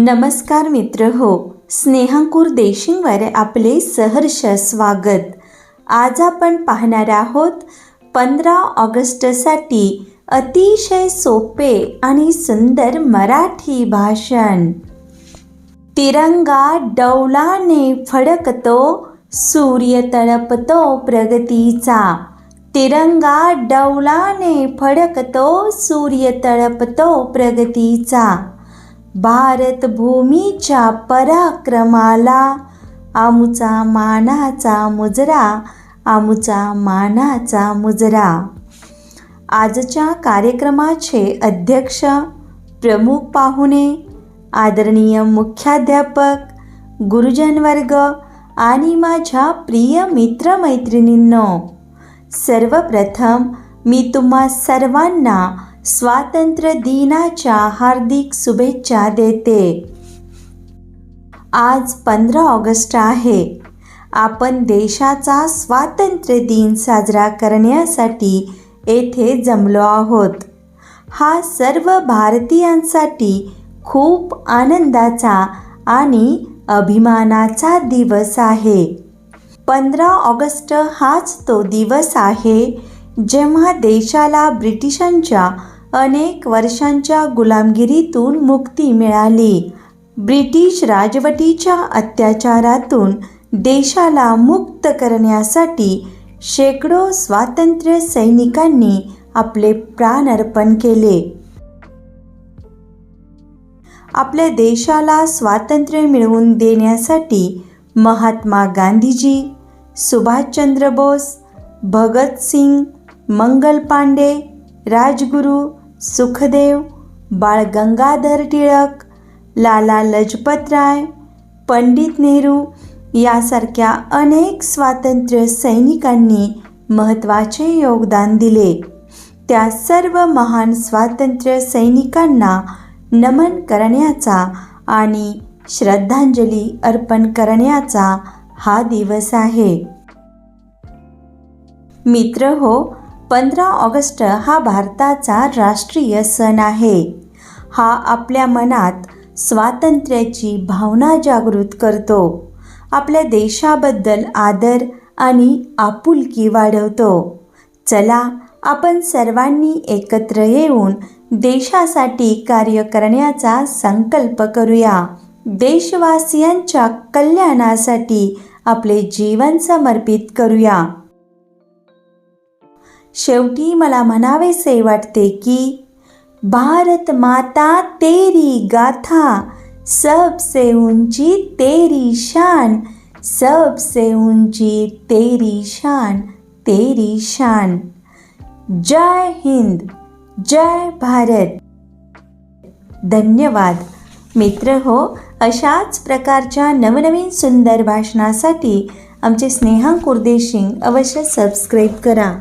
नमस्कार मित्र हो. स्नेहांकुर देशिंगवर आपले सहर्ष स्वागत. आज आपण पाहणार आहोत पंधरा ऑगस्टसाठी अतिशय सोपे आणि सुंदर मराठी भाषण. तिरंगा डौलाने फडकतो सूर्य तळपतो प्रगतीचा. तिरंगा डौलाने फडकतो सूर्य तळपतो प्रगतीचा. भारत भूमीच्या पराक्रमाला आमुचा मानाचा मुजरा आमुचा मानाचा मुजरा. आजच्या कार्यक्रमाचे अध्यक्ष प्रमुख पाहुणे आदरणीय मुख्याध्यापक गुरुजनवर्ग आणि माझ्या प्रिय मित्रमैत्रिणींनो सर्वप्रथम मी तुम्हा सर्वांना स्वातंत्र्य दिनाच्या हार्दिक शुभेच्छा देते. आज पंधरा ऑगस्ट आहे. आपण देशाचा स्वातंत्र्य दिन साजरा करण्यासाठी येथे जमलो आहोत. हा सर्व भारतीयांसाठी खूप आनंदाचा आणि अभिमानाचा दिवस आहे. पंधरा ऑगस्ट हाच तो दिवस आहे जेव्हा देशाला ब्रिटिशांच्या अनेक वर्षांच्या गुलामगिरीतून मुक्ती मिळाली. ब्रिटिश राजवटीच्या अत्याचारातून देशाला मुक्त करण्यासाठी शेकडो स्वातंत्र्य सैनिकांनी आपले प्राण अर्पण केले. आपल्या देशाला स्वातंत्र्य मिळवून देण्यासाठी महात्मा गांधीजी सुभाषचंद्र बोस भगतसिंग मंगल पांडे राजगुरू सुखदेव बाळ गंगाधर टिळक लाला लजपतराय पंडित नेहरू यासारख्या अनेक स्वातंत्र्य सैनिकांनी महत्त्वाचे योगदान दिले. त्या सर्व महान स्वातंत्र्य सैनिकांना नमन करण्याचा आणि श्रद्धांजली अर्पण करण्याचा हा दिवस आहे. मित्र हो पंधरा ऑगस्ट हा भारताचा राष्ट्रीय सण आहे. हा आपल्या मनात स्वातंत्र्याची भावना जागृत करतो. आपल्या देशाबद्दल आदर आणि आपुलकी वाढवतो. चला आपण सर्वांनी एकत्र येऊन देशासाठी कार्य करण्याचा संकल्प करूया. देशवासियांच्या कल्याणासाठी आपले जीवन समर्पित करूया. शेवटी मला म्हणावेसे वाटते की भारत माता तेरी गाथा सबसे उंची तेरी शान सबसे उंची तेरी शान तेरी शान। जय हिंद जय भारत. धन्यवाद. मित्र हो अशाच प्रकारच्या नवनवीन सुंदर भाषणासाठी आमचे स्नेहा कुर्देशिंग अवश्य सबस्क्राईब करा.